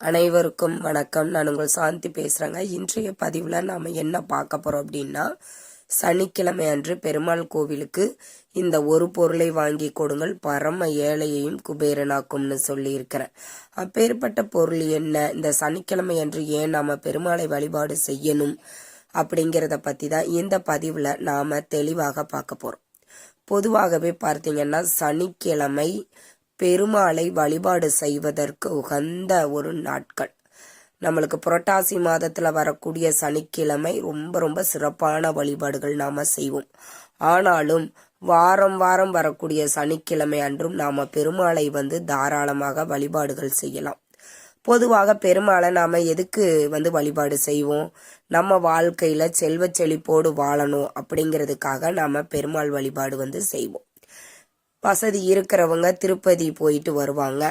அனைவருக்கும் வணக்கம். நான் உங்கள் சாந்தி பேசுகிறேங்க இன்றைய பதிவில் நாம் என்ன பார்க்க போகிறோம் அப்படின்னா சனிக்கிழமை அன்று பெருமாள் கோவிலுக்கு இந்த ஒரு பொருளை வாங்கி கொடுங்கள். பரம ஏழையையும் குபேரனாக்கும்னு சொல்லியிருக்கிறேன் அப்பேற்பட்ட பொருள் என்ன? இந்த சனிக்கிழமை அன்று ஏன் நாம் பெருமாளை வழிபாடு செய்யணும் அப்படிங்கிறத பற்றி தான் இந்த பதிவில் நாம் தெளிவாக பார்க்க போகிறோம் பொதுவாகவே பார்த்தீங்கன்னா சனிக்கிழமை பெருமாளை வழிபாடு செய்வதற்கு உகந்த ஒரு நாட்கள். நம்மளுக்கு புரட்டாசி மாதத்தில் வரக்கூடிய சனிக்கிழமை ரொம்ப ரொம்ப சிறப்பான வழிபாடுகள் நாம் செய்வோம். ஆனாலும் வாரம் வாரம் வரக்கூடிய சனிக்கிழமை அன்றும் நாம் பெருமாளை வந்து தாராளமாக வழிபாடுகள் செய்யலாம். பொதுவாக பெருமாளை நாம் எதுக்கு வந்து வழிபாடு செய்வோம்? நம்ம வாழ்க்கையில் செல்வ செழிப்போடு வாழணும் அப்படிங்கிறதுக்காக நாம் பெருமாள் வழிபாடு வந்து செய்வோம். வசதி இருக்கிறவங்க திருப்பதி போயிட்டு வருவாங்க.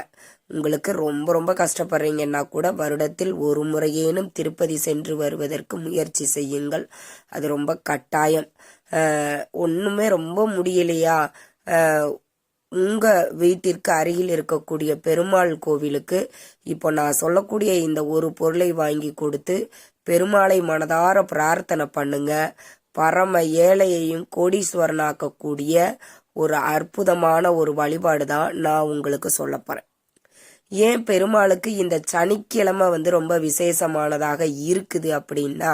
உங்களுக்கு ரொம்ப ரொம்ப கஷ்டப்படுறீங்கன்னா கூட வருடத்தில் ஒரு முறையேனும் திருப்பதி சென்று வருவதற்கு முயற்சி செய்யுங்கள். அது ரொம்ப கட்டாயம். ஒன்றுமே ரொம்ப முடியலையா? உங்கள் வீட்டிற்கு அருகில் இருக்கக்கூடிய பெருமாள் கோவிலுக்கு இப்போ நான் சொல்லக்கூடிய இந்த ஒரு பொருளை வாங்கி கொடுத்து பெருமாளை மனதார பிரார்த்தனை பண்ணுங்க. பரம ஏழையையும் கோடீஸ்வரனாக்கக்கூடிய ஒரு அற்புதமான ஒரு வழிபாடு தான் நான் உங்களுக்கு சொல்ல போகிறேன் ஏன் பெருமாளுக்கு இந்த சனிக்கிழமை வந்து ரொம்ப விசேஷமானதாக இருக்குது அப்படின்னா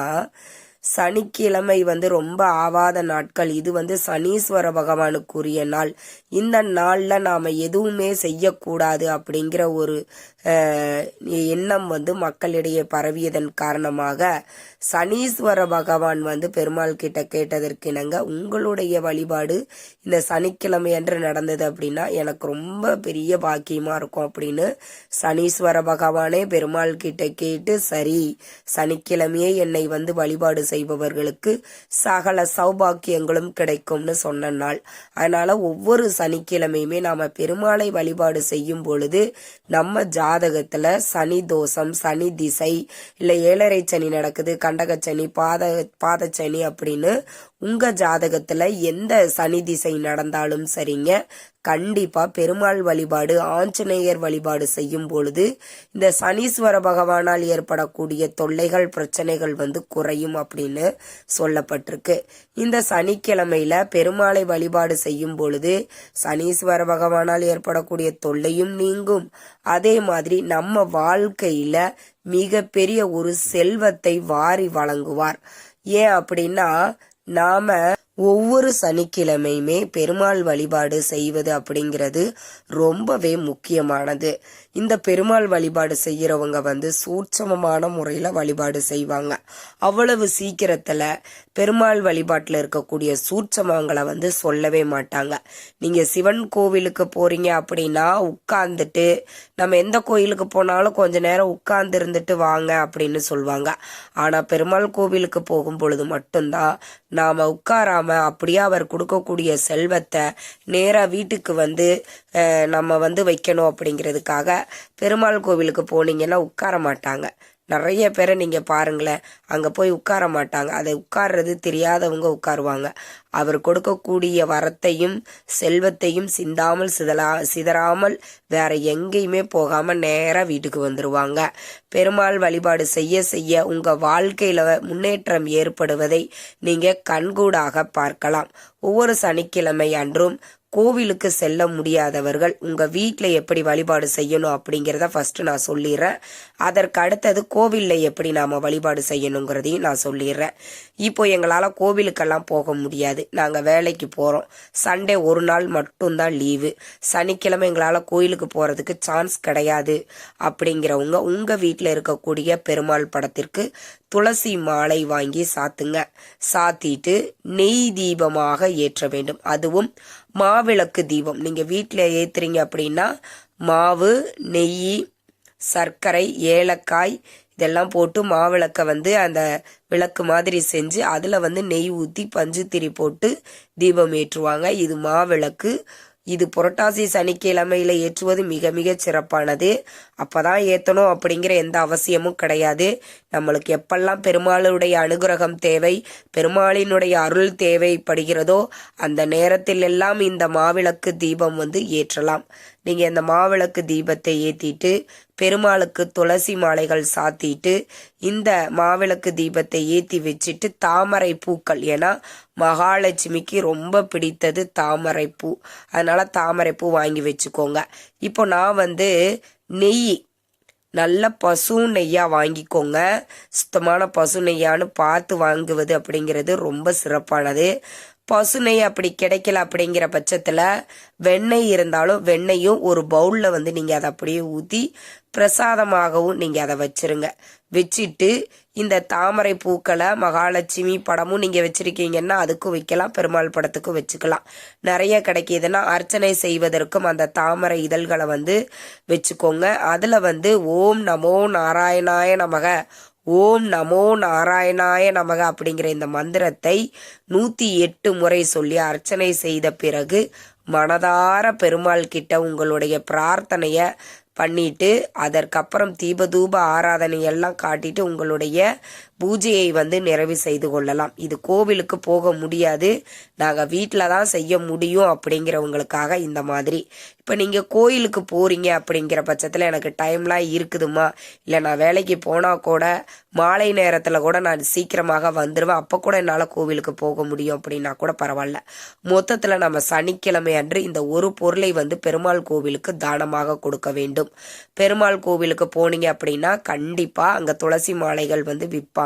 சனிக்கிழமை வந்து ரொம்ப ஆவாத நாட்கள். இது வந்து சனீஸ்வர பகவானுக்குரிய நாள். இந்த நாளில் நாம் எதுவுமே செய்யக்கூடாது அப்படிங்கிற ஒரு எண்ணம் வந்து மக்களிடையே பரவியதன் காரணமாக சனீஸ்வர பகவான் வந்து பெருமாள் கிட்ட கேட்டதற்கு இணங்க உங்களுடைய வழிபாடு இந்த சனிக்கிழமை என்று நடந்தது அப்படின்னா எனக்கு ரொம்ப பெரிய பாக்கியமாக இருக்கும் அப்படின்னு சனீஸ்வர பகவானே பெருமாள் கிட்ட கேட்டு சரி சனிக்கிழமையே என்னை வந்து வழிபாடு செய்பவர்களுக்கு சகல சௌபாக்கியங்களும் கிடைக்கும்னு சொன்ன நாள். அதனால ஒவ்வொரு சனிக்கிழமையுமே நாம பெருமாளை வழிபாடு செய்யும் பொழுது நம்ம ஜாதகத்துல சனி தோஷம் சனி திசை இல்ல ஏழரை சனி நடக்குது கண்டகச்சனி பாத பாதச்சனி அப்படின்னு உங்க ஜாதகத்துல எந்த சனி திசை நடந்தாலும் சரிங்க. கண்டிப்பா பெருமாள் வழிபாடு ஆஞ்சநேயர் வழிபாடு செய்யும் பொழுது இந்த சனீஸ்வர பகவானால் ஏற்படக்கூடிய தொல்லைகள் பிரச்சனைகள் வந்து குறையும் அப்படின்னு சொல்லப்பட்டிருக்கு. இந்த சனிக்கிழமையில பெருமாளை வழிபாடு செய்யும் பொழுது சனீஸ்வர பகவானால் ஏற்படக்கூடிய தொல்லையும் நீங்கும். அதே மாதிரி நம்ம வாழ்க்கையில மிகப்பெரிய ஒரு செல்வத்தை வாரி வழங்குவார். ஏன் அப்படின்னா நாம ஒவ்வொரு சனிக்கிழமையுமே பெருமாள் வழிபாடு செய்வது அப்படிங்கிறது ரொம்பவே முக்கியமானது. இந்த பெருமாள் வழிபாடு செய்கிறவங்க வந்து சூட்சமமான முறையில் வழிபாடு செய்வாங்க. அவ்வளவு சீக்கிரத்தில் பெருமாள் வழிபாட்டில் இருக்கக்கூடிய சூட்சமங்களை வந்து சொல்லவே மாட்டாங்க. நீங்கள் சிவன் கோவிலுக்கு போகிறீங்க அப்படின்னா உட்கார்ந்துட்டு நம்ம எந்த கோயிலுக்கு போனாலும் கொஞ்ச நேரம் உட்கார்ந்து இருந்துட்டு வாங்க அப்படின்னு சொல்லுவாங்க ஆனால் பெருமாள் கோவிலுக்கு போகும் பொழுது மட்டும்தான் நாம் உட்காராம அப்படியே அவர் கொடுக்கக்கூடிய செல்வத்தை நேரா வீட்டுக்கு வந்து நம்ம வந்து வைக்கணும் அப்படிங்கிறதுக்காக பெருமாள் கோவிலுக்கு போனீங்கன்னா உட்கார மாட்டாங்க. நிறைய பேரை நீங்கள் பாருங்களேன். அங்கே போய் உட்கார மாட்டாங்க. அதை உட்கார்றது தெரியாதவங்க உட்காருவாங்க. அவர் கொடுக்கக்கூடிய வரத்தையும் செல்வத்தையும் சிந்தாமல் சிதலா சிதறாமல் வேற எங்கேயுமே போகாமல் நேராக வீட்டுக்கு வந்துடுவாங்க பெருமாள் வழிபாடு செய்ய செய்ய உங்கள் வாழ்க்கையில் முன்னேற்றம் ஏற்படுவதை நீங்கள் கண்கூடாக பார்க்கலாம். ஒவ்வொரு சனிக்கிழமை அன்றும் கோவிலுக்கு செல்ல முடியாதவர்கள் உங்கள் வீட்டில் எப்படி வழிபாடு செய்யணும் அப்படிங்கிறத ஃபஸ்ட்டு நான் சொல்லிடுறேன். அதற்கு அடுத்தது கோவிலில் எப்படி நாம் வழிபாடு செய்யணுங்கிறதையும் நான் சொல்லிடுறேன். இப்போ எங்களால் கோவிலுக்கெல்லாம் போக முடியாது. நாங்கள் வேலைக்கு போகிறோம் சண்டே ஒரு நாள் மட்டும்தான் லீவு. சனிக்கிழமை எங்களால் கோயிலுக்கு போகிறதுக்கு சான்ஸ் கிடையாது. அப்படிங்கிறவங்க உங்கள் வீட்டில் இருக்கக்கூடிய பெருமாள் படத்திற்கு துளசி மாலை வாங்கி சாத்துங்க. சாத்திட்டு நெய் தீபமாக ஏற்ற வேண்டும். அதுவும் மாவிளக்கு தீபம். நீங்கள் வீட்டில் ஏற்றுறீங்க அப்படின்னா மாவு நெய் சர்க்கரை ஏலக்காய் இதெல்லாம் போட்டு மாவிளக்க வந்து அந்த விளக்கு மாதிரி செஞ்சு அதில் வந்து நெய் ஊற்றி பஞ்சுத்திரி போட்டு தீபம் ஏற்றுவாங்க. இது மாவிளக்கு இது புரட்டாசி சனிக்கிழமையில ஏற்றுவது மிக மிக சிறப்பானது. அப்பதான் ஏற்றணும் அப்படிங்கிற எந்த அவசியமும் கிடையாது. நம்மளுக்கு எப்பெல்லாம் பெருமாளுடைய அனுகிரகம் தேவை பெருமாளினுடைய அருள் தேவைப்படுகிறதோ அந்த நேரத்தில் எல்லாம் இந்த மாவிளக்கு தீபம் வந்து ஏற்றலாம். நீங்க இந்த மாவிளக்கு தீபத்தை ஏத்திட்டு பெருமாளுக்கு துளசி மாலைகள் சாத்திட்டு இந்த மாவிளக்கு தீபத்தை ஏத்தி வச்சுட்டு தாமரை பூக்கள். ஏன்னா மகாலட்சுமிக்கு ரொம்ப பிடித்தது தாமரை பூ. அதனால தாமரை பூ வாங்கி வச்சுக்கோங்க. இப்போ நான் வந்து நெய் நல்ல பசு நெய்யாக வாங்கிக்கோங்க. சுத்தமான பசு நெய்யான்னு பார்த்து வாங்குவது அப்படிங்கிறது ரொம்ப சிறப்பானது. பசுனை அப்படி கிடைக்கல அப்படிங்கிற பட்சத்தில் வெண்ணெய் இருந்தாலும் வெண்ணெயும் ஒரு பவுலில் வந்து நீங்கள் அதை அப்படியே ஊற்றி பிரசாதமாகவும் நீங்கள் அதை வச்சுருங்க. வச்சுட்டு இந்த தாமரை பூக்களை மகாலட்சுமி படமும் நீங்கள் வச்சுருக்கீங்கன்னா அதுக்கும் வைக்கலாம் பெருமாள் படத்துக்கும் வச்சுக்கலாம். நிறைய கிடைக்கிதுன்னா அர்ச்சனை செய்வதற்கும் அந்த தாமரை இதழ்களை வந்து வச்சுக்கோங்க. அதில் வந்து ஓம் நமோ நாராயணாய நமக. ஓம் நமோ நாராயணாய நமக அப்படிங்கிற இந்த மந்திரத்தை நூற்றி எட்டு முறை சொல்லி அர்ச்சனை செய்த பிறகு மனதார பெருமாள் கிட்ட உங்களுடைய பிரார்த்தனையை பண்ணிட்டு அதற்கப்புறம் தீபதூப ஆராதனை எல்லாம் காட்டிட்டு உங்களுடைய பூஜையை வந்து நிறைவு செய்து கொள்ளலாம். இது கோவிலுக்கு போக முடியாது. நாங்கள் வீட்டில் தான் செய்ய முடியும் அப்படிங்கிறவங்களுக்காக இந்த மாதிரி. இப்போ நீங்கள் கோயிலுக்கு போகிறீங்க அப்படிங்கிற பட்சத்தில் எனக்கு டைம்லாம் இருக்குதுமா இல்லை நான் வேலைக்கு போனால் கூட மாலை நேரத்தில் கூட நான் சீக்கிரமாக வந்துடுவேன் அப்போ கூட என்னால் கோவிலுக்கு போக முடியும் அப்படின்னா கூட பரவாயில்ல. மொத்தத்தில் நம்ம சனிக்கிழமை அன்று இந்த ஒரு பொருளை வந்து பெருமாள் கோவிலுக்கு தானமாக கொடுக்க வேண்டும். பெருமாள் கோவிலுக்கு போனீங்க அப்படின்னா கண்டிப்பாக அங்கே துளசி மாலைகள் வந்து விற்பாங்க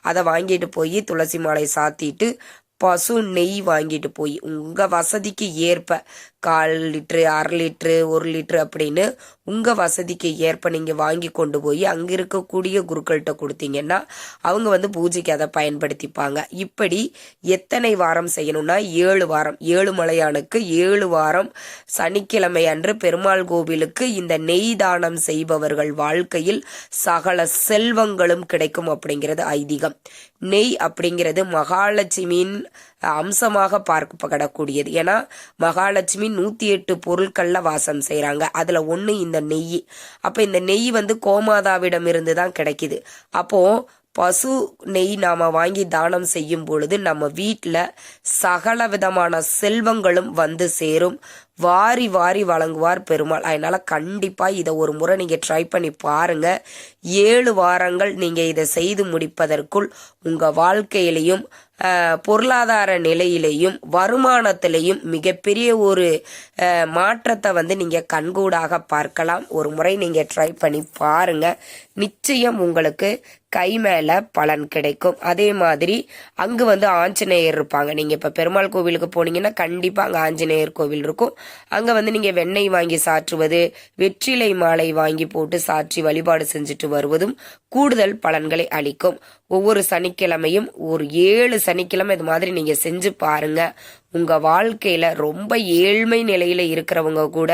அதை வாங்கிட்டு போய் துளசி மாலை சாத்திட்டு பசு நெய் வாங்கிட்டு போய் உங்கள் வசதிக்கு ஏற்ப கால் லிட்ரு அரை லிட்ரு ஒரு லிட்ரு அப்படின்னு உங்கள் வசதிக்கு ஏற்ப நீங்கள் வாங்கி கொண்டு போய் அங்கே இருக்கக்கூடிய குருக்கள்கிட்ட கொடுத்தீங்கன்னா அவங்க வந்து பூஜைக்கு அதை பயன்படுத்திப்பாங்க. இப்படி எத்தனை வாரம் செய்யணும்னா ஏழு வாரம் ஏழு மலையானுக்கு ஏழு வாரம் சனிக்கிழமை அன்று பெருமாள் கோவிலுக்கு இந்த நெய் தானம் செய்பவர்கள் வாழ்க்கையில் சகல செல்வங்களும் கிடைக்கும் அப்படிங்கிறது ஐதீகம். நெய் அப்படிங்கிறது மகாலட்சுமியின் அம்சமாக பார்க்கப்படக்கூடியது. ஏன்னா மகாலட்சுமி நூற்றி எட்டு பொருட்களில் வாசம் செய்கிறாங்க அதில் ஒன்று இந்த நெய். அப்போ இந்த நெய் வந்து கோமாதாவிடம் இருந்து தான் கிடைக்குது. அப்போது பசு நெய் நாம் வாங்கி தானம் செய்யும் பொழுது நம்ம வீட்டில் சகல விதமான செல்வங்களும் வந்து சேரும். வாரி வாரி வழங்குவார் பெருமாள். அதனால் கண்டிப்பாக இதை ஒரு முறை நீங்கள் ட்ரை பண்ணி பாருங்கள் ஏழு வாரங்கள் நீங்கள் இதை செய்து முடிப்பதற்குள் உங்கள் வாழ்க்கையிலையும் பொருளாதார நிலையிலையும் வருமானத்திலையும் மிகப்பெரிய ஒரு மாற்றத்தை வந்து நீங்கள் கண்கூடாக பார்க்கலாம். ஒரு முறை நீங்கள் ட்ரை பண்ணி பாருங்கள் நிச்சயம் உங்களுக்கு கை மேலே பலன் கிடைக்கும். அதே மாதிரி அங்கே வந்து ஆஞ்சநேயர் இருப்பாங்க. நீங்கள் இப்போ பெருமாள் கோவிலுக்கு போனீங்கன்னா கண்டிப்பாக அங்கே ஆஞ்சநேயர் கோவில் இருக்கும். அங்கே வந்து நீங்கள் வெண்ணெய் வாங்கி சாற்றுவது வெற்றிலை மாலை வாங்கி போட்டு சாற்றி வழிபாடு செஞ்சுட்டு வருவதும் கூடுதல் பலன்களை அளிக்கும். ஒவ்வொரு சனிக்கிழமையும் ஒரு ஏழு சனிக்கிழமை இது மாதிரி நீங்கள் செஞ்சு பாருங்க. உங்கள் வாழ்க்கையில் ரொம்ப ஏழ்மை நிலையில் இருக்கிறவங்க கூட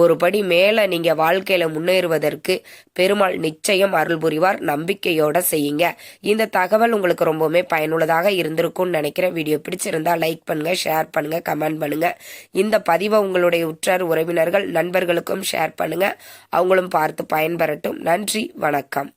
ஒரு படி மேலே நீங்கள் வாழ்க்கையில் முன்னேறுவதற்கு பெருமாள் நிச்சயம் அருள் புரிவார் நம்பிக்கையோட செய்யுங்க. இந்த தகவல் உங்களுக்கு ரொம்பவுமே பயனுள்ளதாக இருந்திருக்கும்னு நினைக்கிறேன். வீடியோ பிடிச்சிருந்தா லைக் பண்ணுங்கள் ஷேர் பண்ணுங்கள் கமெண்ட் பண்ணுங்கள் இந்த பதிவை உங்களுடைய உற்றார் உறவினர்கள் நண்பர்களுக்கும் ஷேர் பண்ணுங்கள் அவங்களும் பார்த்து பயன்பெறட்டும். நன்றி வணக்கம்.